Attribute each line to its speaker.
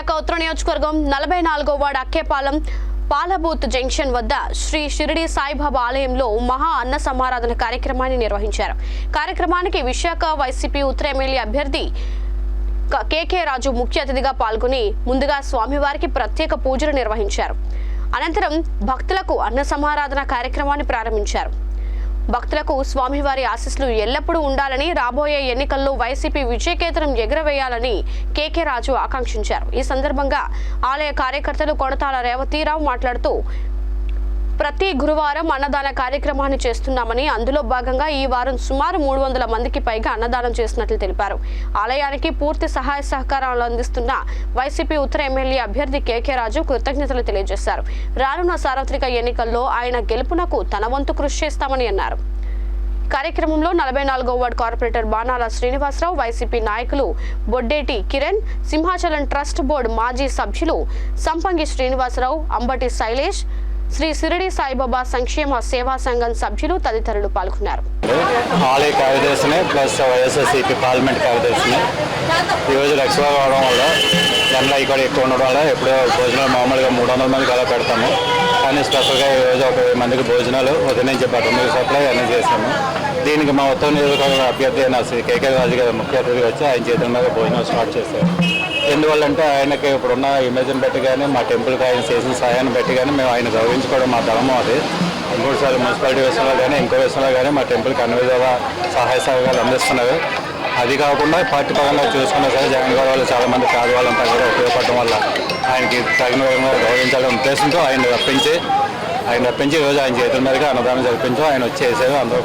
Speaker 1: విశాఖ ఉత్తర నియోజకవర్గం నలభై నాలుగో వార్డు అక్కేపాలెం పాలబూత్ జంక్షన్ వద్ద శ్రీ షిరిడి సాయిబాబా ఆలయంలో మహా అన్న సమారాధన కార్యక్రమాన్ని నిర్వహించారు. కార్యక్రమానికి విశాఖ వైసీపీ ఉత్తర ఎమ్మెల్యే అభ్యర్థి క- కేకే రాజు ముఖ్య అతిథిగా పాల్గొని ముందుగా స్వామివారికి ప్రత్యేక పూజలు నిర్వహించారు. అనంతరం భక్తులకు అన్న సమారాధన కార్యక్రమాన్ని ప్రారంభించారు. భక్తులకు స్వామివారి ఆశీస్సులు ఎల్లప్పుడూ ఉండాలని రాబోయే ఎన్నికల్లో వైసీపీ విజయకేతనం ఎగురవేయాలని కేకే రాజు ఆకాంక్షించారు. ఈ సందర్భంగా ఆలయ కార్యకర్తలు కొనతాల రేవతీరావు మాట్లాడుతూ ప్రతి గురువారం అన్నదాన కార్యక్రమాన్ని చేస్తున్నామని అందులో భాగంగా ఈ వారం సుమారు మూడు వందల మందికి పైగా అన్నదానం చేసినట్లు తెలిపారు. ఆలయానికి పూర్తి సహాయ సహకారాలు అందిస్తున్న వైసీపీ ఉత్తర ఎమ్మెల్యే అభ్యర్థి కేకే రాజు కృతజ్ఞతలు తెలియజేశారు. రానున్న సార్వత్రిక ఎన్నికల్లో ఆయన గెలుపునకు తన వంతు కృషి చేస్తామని అన్నారు. కార్యక్రమంలో నలభై నాలుగో వార్డు కార్పొరేటర్ బాణాల శ్రీనివాసరావు వైసీపీ నాయకులు బొడ్డేటి కిరణ్ సింహాచలం ట్రస్ట్ బోర్డు మాజీ సభ్యులు సంపంగి శ్రీనివాసరావు అంబటి శైలేష్ శ్రీ సిరిడి సాయిబాబా సంక్షేమ సేవా సంఘం సభ్యులు తదితరులు పాల్గొన్నారు.
Speaker 2: ఆలయ కార్యదర్శిని ప్లస్ వైఎస్ఆర్సీపీ పార్లమెంట్ కార్యదర్శిని. ఈరోజు లక్ష్మీ రావడం వల్ల ఎండ ఇక్కడ ఎక్కువ ఉండడం వల్ల ఎప్పుడో భోజనాలు మామూలుగా మూడు వందల మందికి అలా పెడతాము. కానీ స్పెషల్గా ఈరోజు ఒక వెయ్యి మందికి భోజనాలు ఉదయం నుంచి తొమ్మిది సప్లై అన్నీ చేశాము దీనికి మా ఉత్తర నియోజకవర్గ అభ్యర్థి అయిన శ్రీ కేకే రాజు గారు ముఖ్య అతిథిగా వచ్చి ఆయన చేతుల మీద భోజనం స్టార్ట్ చేశారు. ఎందువల్లంటే ఆయనకి ఇప్పుడున్న ఇమేజ్ని బట్టి కానీ మా టెంపుల్కి ఆయన చేసిన సహాయాన్ని బట్టి కానీ మేము ఆయన గౌరవించుకోవడం మా ధర్మం అది. ఇంకోటిసారి మున్సిపాలిటీ విషయంలో కానీ ఇంకో విషయంలో కానీ మా టెంపుల్కి అన్ని విధాల సహాయ సహకారాలు అందిస్తున్నారు అది కాకుండా పార్టీ పరంగా చూసుకున్నా సరే జగన్ గారు వాళ్ళు చాలామంది కాదు పేదవాళ్ళంతా కూడా ఉపయోగపడడం వల్ల ఆయనకి తగిన విధంగా గౌరవించాలనే ఉద్దేశంతో ఆయన రప్పించి ఆయన రప్పించి ఈరోజు ఆయన చేతుల మీదుగా అన్నదానం జరిపించాం ఆయన వచ్చి అందరూ